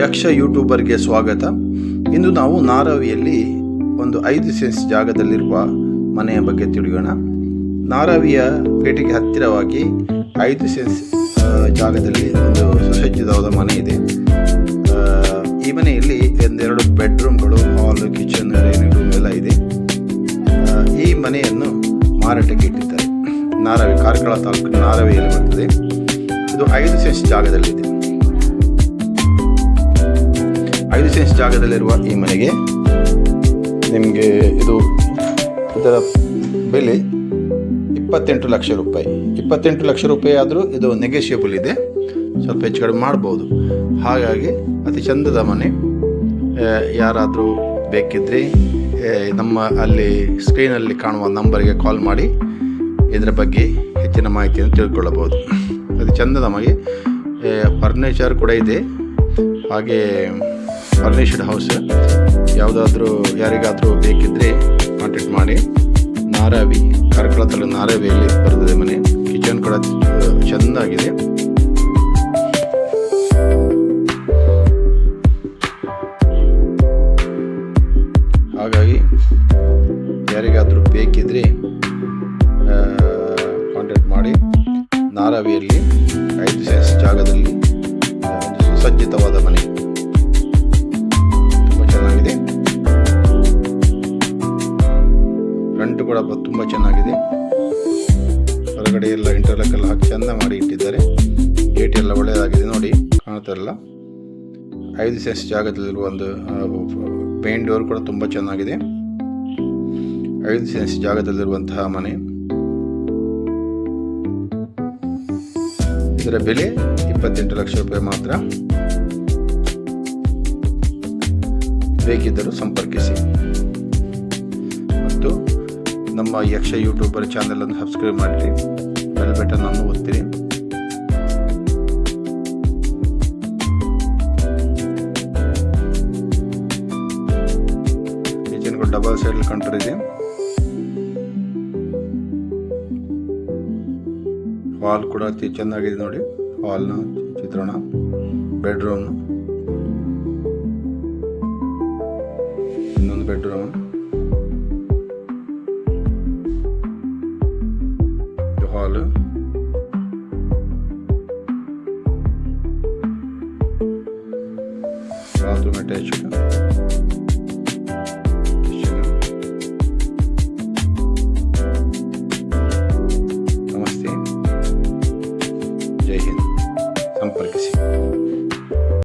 ಯಕ್ಷ ಯೂಟ್ಯೂಬರ್ಗೆ ಸ್ವಾಗತ. ಇಂದು ನಾವು ನಾರಾವಿಯಲ್ಲಿ ಒಂದು ಐದು ಸೆನ್ಸ್ ಜಾಗದಲ್ಲಿರುವ ಮನೆಯ ಬಗ್ಗೆ ತಿಳಿಯೋಣ. ನಾರಾವಿಯ ಪೇಟೆಗೆ ಹತ್ತಿರವಾಗಿ ಐದು ಸೆನ್ಸ್ ಜಾಗದಲ್ಲಿ ಒಂದು ಸುಸಜ್ಜಿತವಾದ ಮನೆ ಇದೆ. ಈ ಮನೆಯಲ್ಲಿ ಒಂದೆರಡು ಬೆಡ್ರೂಮ್ಗಳು, ಹಾಲ್, ಕಿಚನ್, ಡೈನಿಂಗ್ ರೂಮ್ ಎಲ್ಲ ಇದೆ. ಈ ಮನೆಯನ್ನು ಮಾರಾಟಕ್ಕೆ ಇಟ್ಟಿದ್ದಾರೆ. ನಾರಾವಿ ಕಾರ್ಕಳ ತಾಲೂಕಿನ ನಾರಾವಿಯಲ್ಲಿ ಬರ್ತದೆ. ಇದು ಐದು ಸೆನ್ಸ್ ಜಾಗದಲ್ಲಿದೆ. ಐದು ಸೆನ್ಸ್ ಜಾಗದಲ್ಲಿರುವ ಈ ಮನೆಗೆ ನಿಮಗೆ ಇದು ಇದರ ಬೆಲೆ ಇಪ್ಪತ್ತೆಂಟು ಲಕ್ಷ ರೂಪಾಯಿ. ಇಪ್ಪತ್ತೆಂಟು ಲಕ್ಷ ರೂಪಾಯಿ ಆದರೂ ಇದು ನೆಗೆಷಿಯಬಲ್ ಇದೆ. ಸ್ವಲ್ಪ ಹೆಚ್ಚು ಕಡಿಮೆ ಮಾಡ್ಬೋದು. ಹಾಗಾಗಿ ಅತಿ ಚಂದದ ಮನೆ. ಯಾರಾದರೂ ಬೇಕಿದ್ದರೆ ನಮ್ಮ ಅಲ್ಲಿ ಸ್ಕ್ರೀನಲ್ಲಿ ಕಾಣುವ ನಂಬರ್ಗೆ ಕಾಲ್ ಮಾಡಿ. ಇದರ ಬಗ್ಗೆ ಹೆಚ್ಚಿನ ಮಾಹಿತಿಯನ್ನು ತಿಳ್ಕೊಳ್ಳಬಹುದು. ಅದು ಚಂದ ನಮಗೆ ಫರ್ನಿಚರ್ ಕೂಡ ಇದೆ. ಹಾಗೆ ಫರ್ನಿಷ್ಡ್ ಹೌಸ್. ಯಾವುದಾದ್ರೂ ಯಾರಿಗಾದರೂ ಬೇಕಿದ್ದರೆ ಕಾಂಟ್ಯಾಕ್ಟ್ ಮಾಡಿ. ನಾರಾವಿ ಕಾರ್ಕಳದಲ್ಲಿ ನಾರಾವಿಯಲ್ಲಿ ಬರ್ತದೆ ಮನೆ. ಕಿಚನ್ ಕೂಡ ಚೆಂದಾಗಿದೆ. ಹಾಗಾಗಿ ಯಾರಿಗಾದರೂ ಬೇಕಿದ್ದರೆ ಕಾಂಟ್ಯಾಕ್ಟ್ ಮಾಡಿ. ನಾರಾವಿಯಲ್ಲಿ ಐದು ಸೆನ್ಸ್ ಜಾಗದಲ್ಲಿ ಸಜ್ಜಿತವಾದ ಮನೆ. ಫ್ರಂಟ್ ಕೂಡ ತುಂಬಾ ಚೆನ್ನಾಗಿದೆ. ಹೊರಗಡೆ ಎಲ್ಲ ಇಂಟರ್ಲಾಕ್ ಎಲ್ಲ ಹಾಕಿ ಚೆಂದ ಮಾಡಿ ಇಟ್ಟಿದ್ದಾರೆ. ಗೇಟ್ ಎಲ್ಲ ಒಳ್ಳೆಯದಾಗಿದೆ ನೋಡಿ ಕಾಣುತ್ತಲ್ಲ ಐದು ಸೆನ್ಸ್ ಜಾಗದಲ್ಲಿರುವ ಒಂದು ಪೇಂಟ್ ಡೋರ್ ಕೂಡ ತುಂಬ ಚೆನ್ನಾಗಿದೆ. ಐದು ಸೆನ್ಸ್ ಜಾಗದಲ್ಲಿರುವಂತಹ ಮನೆ. ಇದರ ಬೆಲೆ ಇಪ್ಪತ್ತೆಂಟು ಲಕ್ಷ ರೂಪಾಯಿ ಮಾತ್ರ. ಬೇಕಿದ್ದರೂ ಸಂಪರ್ಕಿಸಿ. ನಮ್ಮ ಯಕ್ಷ ಯೂಟ್ಯೂಬರ್ ಚಾನೆಲ್ ಅನ್ನು ಸಬ್ಸ್ಕ್ರೈಬ್ ಮಾಡಿರಿ. ಬೆಲ್ ಬಟನ್ ಅನ್ನು ಒತ್ತಿರಿ. ಕಿಚನ್ ಕೂಡ ಡಬಲ್ ಸೈಡ್ ಕೌಂಟರ್ ಇದೆ. ಹಾಲ್ ಕೂಡ ಅತಿ ಚೆನ್ನಾಗಿದೆ ನೋಡಿ. ಹಾಲ್ನ ಚಿತ್ರಣ ಬೆಡ್ರೂಮ್ ಇನ್ನೊಂದು bedroom pahalı. Bathroom attach Namaste. Jai Hind.